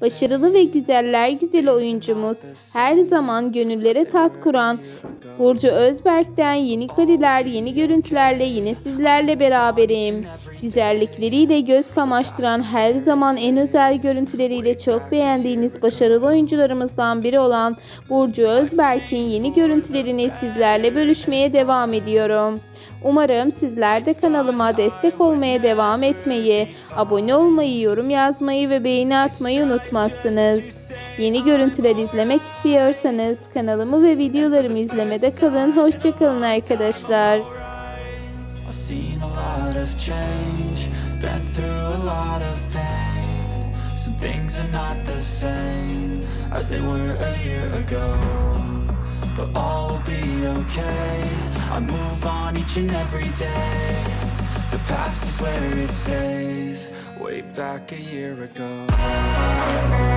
Başarılı ve güzeller güzeli oyuncumuz her zaman gönüllere tat kuran Burcu Özberk'ten yeni kareler, yeni görüntülerle yine sizlerle beraberim. Güzellikleriyle göz kamaştıran her zaman en özel görüntüleriyle çok beğendiğiniz başarılı oyuncularımızdan biri olan Burcu Özberk'in yeni görüntülerini sizlerle bölüşmeye devam ediyorum. Umarım sizler de kanalıma destek olmaya devam etmeyi, abone olmayı, yorum yazmayı ve beğeni atmayı unutmazsınız. Yeni görüntüler izlemek istiyorsanız kanalımı ve videolarımı izlemede kalın. Hoşçakalın arkadaşlar. Things are not the same as they were a year ago. But all will be okay. I move on each and every day. The past is where it stays, way back a year ago. Thank you.